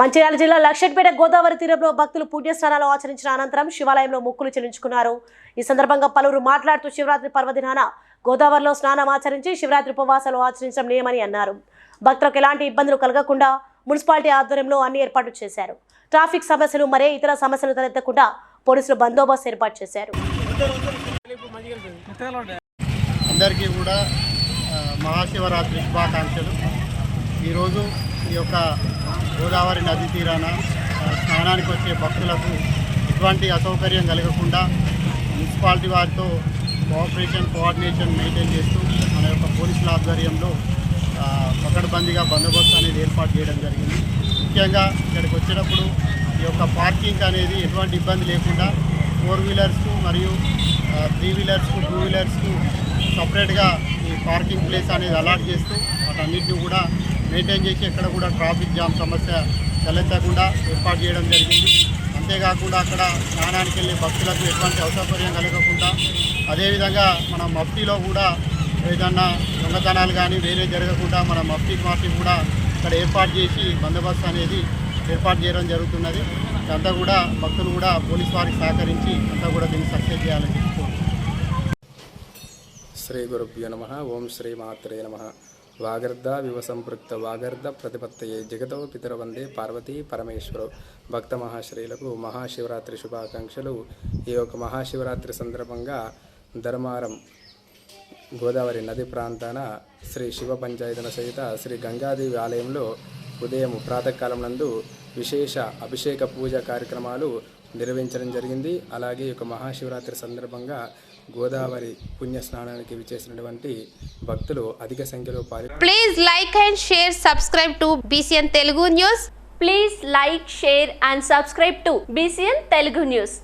మంచిర్యాల జిల్లా లక్షట్పేట గోదావరి తీరంలో భక్తులు పుణ్యస్నానాలు ఆచరించిన అనంతరం శివాలయంలో మొక్కులు చెల్లించుకున్నారు. ఈ సందర్భంగా పలువురు మాట్లాడుతూ శివరాత్రి పర్వదినాన గోదావరిలో స్నానం ఆచరించి శివరాత్రి ఉపవాసాలు ఆచరించడం నియమని అన్నారు. భక్తులకు ఎలాంటి ఇబ్బందులు కలగకుండా మున్సిపాలిటీ ఆధ్వర్యంలో అన్ని ఏర్పాట్లు చేశారు. ట్రాఫిక్ సమస్యలు మరే ఇతర సమస్యలు తలెత్తకుండా పోలీసులు బందోబస్తు ఏర్పాటు చేశారు. అందరికీ కూడా మహాశివరాత్రి శుభాకాంక్షలు. ఈరోజు ఈ యొక్క గోదావరి నది తీరాన స్నానానికి వచ్చే భక్తులకు ఎటువంటి అసౌకర్యం కలగకుండా మున్సిపాలిటీ వారితో కోఆపరేషన్ కోఆర్డినేషన్ మెయింటైన్ చేస్తూ మన యొక్క పోలీసుల ఆధ్వర్యంలో పకడ్బందీగా బందోబస్తు అనేది ఏర్పాటు చేయడం జరిగింది. ముఖ్యంగా ఇక్కడికి వచ్చినప్పుడు ఈ యొక్క పార్కింగ్ అనేది ఎటువంటి ఇబ్బంది లేకుండా ఫోర్ వీలర్స్కు మరియు త్రీ వీలర్స్కు టూ వీలర్స్కు సపరేట్గా ఈ పార్కింగ్ ప్లేస్ అనేది అలాట్ చేస్తూ వాటన్నిటిని కూడా మెయింటైన్ చేసి ఎక్కడ కూడా ట్రాఫిక్ జామ్ సమస్య తలెత్తకుండా ఏర్పాటు చేయడం జరిగింది. అంతేకాకుండా అక్కడ స్నానానికి వెళ్ళే భక్తులకు ఎటువంటి అసౌకర్యం కలగకుండా అదేవిధంగా మన మఫ్టీలో కూడా ఏదన్నా దొంగతనాలు కానీ వేరే జరగకుండా మన మఫ్టీ మాఫీ కూడా ఇక్కడ ఏర్పాటు చేసి బందోబస్తు అనేది ఏర్పాటు చేయడం జరుగుతున్నది. అంతా కూడా భక్తులు కూడా పోలీస్ వారికి సహకరించి అంతా కూడా దీన్ని సక్సెస్ చేయాలని చెప్పుకోవచ్చు శ్రీ గురుభ్యో నమ. ఓం శ్రీ మాత్రే నమ. వాగర్ధ వివ సంపృక్త వాగర్ధ ప్రతిపత్తయే జగతో పితరవందే పార్వతీ పరమేశ్వరు. భక్త మహాశ్రీలకు మహాశివరాత్రి శుభాకాంక్షలు. ఈ యొక్క మహాశివరాత్రి సందర్భంగా ధర్మారం గోదావరి నది ప్రాంతాన శ్రీ శివ పంచాయతన సహిత శ్రీ గంగాదేవి ఆలయంలో ఉదయం ప్రాతకాలం నందు విశేష అభిషేక పూజ కార్యక్రమాలు నిర్వహించడం జరిగింది. అలాగే ఒక మహాశివరాత్రి సందర్భంగా గోదావరి పుణ్య స్నానానికి విచ్చేసినటువంటి భక్తులు అధిక సంఖ్యలో పాలి please like and share subscribe to BCN Telugu news please like share and subscribe to BCN Telugu news